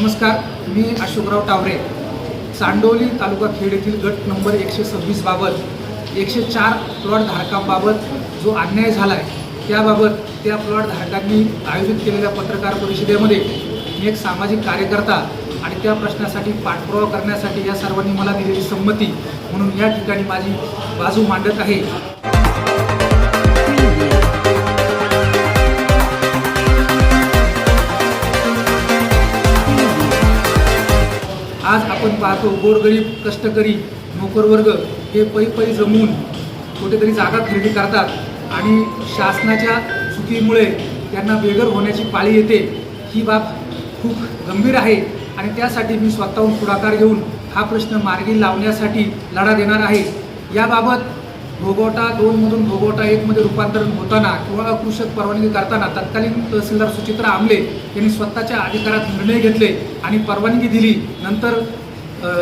नमस्कार मी अशोकराव टावरे. चांडोली तालुका खेड येथील गट नंबर एकशे सव्वीस बाबत एकशे चार प्लॉट धारकांबाबत जो अन्याय झाला आहे त्याबाबत त्या प्लॉट धारकांनी आयोजित केलेल्या पत्रकार परिषदेमध्ये मी एक सामाजिक कार्यकर्ता आणि त्या प्रश्नासाठी पाठपुरावा करण्यासाठी या सर्वांनी मला दिलेली संमती म्हणून या ठिकाणी माझी बाजू मांडत आहे. आज आपण पाहतो गोरगरीब कष्टकरी नोकरवर्ग हे पै पै जमून कुठेतरी जागा खरेदी करतात आणि शासनाच्या चुकीमुळे त्यांना बेघर होण्याची पाळी येते ही बाब खूप गंभीर आहे आणि त्यासाठी मी स्वतःहून पुढाकार घेऊन हा प्रश्न मार्गी लावण्यासाठी लढा देणार आहे. याबाबत भोगवटा दोनमधून भोगवटा एकमध्ये रूपांतरण होताना किंवा अकृषक परवानगी करताना तत्कालीन तहसीलदार सुचित्रा आमले यांनी स्वतःच्या अधिकारात निर्णय घेतले आणि परवानगी दिली. नंतर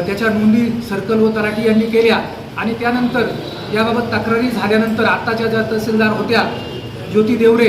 त्याच्या नोंदी सर्कल व तराटी यांनी केल्या आणि त्यानंतर याबाबत तक्रारी झाल्यानंतर आत्ताच्या ज्या तहसीलदार होत्या ज्योती देवरे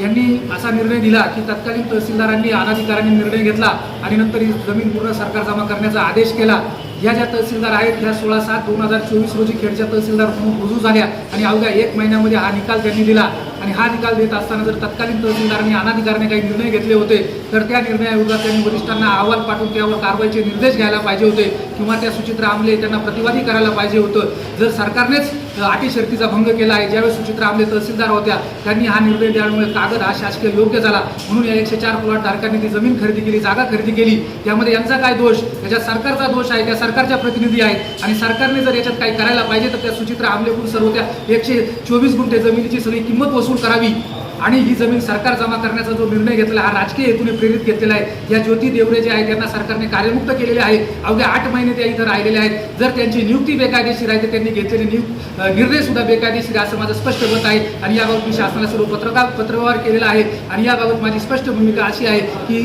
यांनी असा निर्णय दिला की तत्कालीन तहसीलदारांनी अनाधिकाराने निर्णय घेतला आणि नंतर ही जमीन पूर्ण सरकार जमा करण्याचा आदेश केला. ह्या ज्या तहसीलदार आहेत ह्या सोळा सात दोन हजार चोवीस रोजी खेडच्या तहसीलदार म्हणून रुजू झाल्या आणि अवघ्या एक महिन्यामध्ये हा निकाल त्यांनी दिला. आणि हा निकाल देत असताना जर तत्कालीन तहसीलदारांनी अनाधिकाराने काही निर्णय घेतले होते तर त्या निर्णयाविरोधात त्यांनी वरिष्ठांना अहवाल पाठवून त्यावर कारवाईचे निर्देश घ्यायला पाहिजे होते किंवा त्या सुचित्रा आमले त्यांना प्रतिवादी करायला पाहिजे होतं. जर सरकारनेच अटी शर्तीचा भंग केला आहे ज्यावेळेस सुचित्रा आमले तहसीलदार होत्या त्यांनी हा निर्णय द्यामुळे कागद हा शासकीय योग्य झाला. म्हणून या एकशे चार प्लॉट धारकांनी ती जमीन खरेदी केली जागा खरेदी केली. त्यामध्ये यांचा काय दोष? त्याच्यात सरकारचा दोष आहे त्या सरकारच्या प्रतिनिधी आहेत. आणि सरकारने जर याच्यात काही करायला पाहिजे तर त्या सुचित्रा आमलेकडून सर्व त्या एकशे चोवीस गुंठे जमिनीची सगळी किंमत वसूल colocar. आणि ही जमीन सरकार जमा करण्याचा जो निर्णय घेतला हा राजकीय हेतूने प्रेरित घेतलेला आहे. या ज्योती देवरे जे आहेत त्यांना सरकारने कार्यमुक्त केलेले आहे. अवघ्या आठ महिने त्या इथं राहिलेले आहेत. जर त्यांची नियुक्ती बेकायदेशीर आहे तर त्यांनी घेतलेले नियुक्त निर्णय सुद्धा बेकायदेशीर असं माझं स्पष्ट मत आहे. आणि याबाबत मी शासनाला सर्व पत्रकार पत्रव्यवहार केलेला आहे. आणि याबाबत माझी स्पष्ट भूमिका अशी आहे की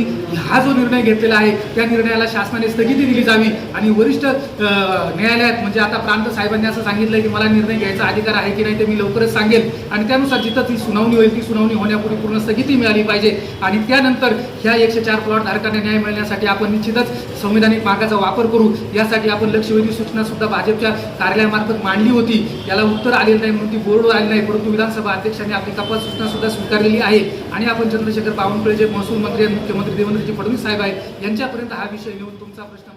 हा जो निर्णय घेतलेला आहे त्या निर्णयाला शासनाने स्थगिती दिली जावी. आणि वरिष्ठ न्यायालयात म्हणजे आता प्रांत साहेबांनी असं सांगितलं की मला निर्णय घ्यायचा अधिकार आहे की नाही ते मी लवकरच सांगेल. आणि त्यानुसार जिथं ती सुनावणी होईल ती सुनावणी होण्यापूर्वी पूर्ण स्थगिती मिळाली पाहिजे. आणि त्यानंतर ह्या एकशे चार प्लॉट धारकांना न्याय मिळण्यासाठी आपण निश्चितच संविधानिक मार्गाचा वापर करू. यासाठी आपण लक्षवेधी सूचना सुद्धा भाजपच्या कार्यालयामार्फत मांडली होती. याला उत्तर आलेलं नाही म्हणून ती बोर्डवर आली नाही परंतु विधानसभा अध्यक्षांनी आपली तपास सूचना सुद्धा स्वीकारलेली आहे. आणि आपण चंद्रशेखर बावनकुळे जे महसूल मंत्री आणि मुख्यमंत्री देवेंद्रजी फडणवीस साहेब आहेत यांच्यापर्यंत हा विषय घेऊन तुमचा प्रश्न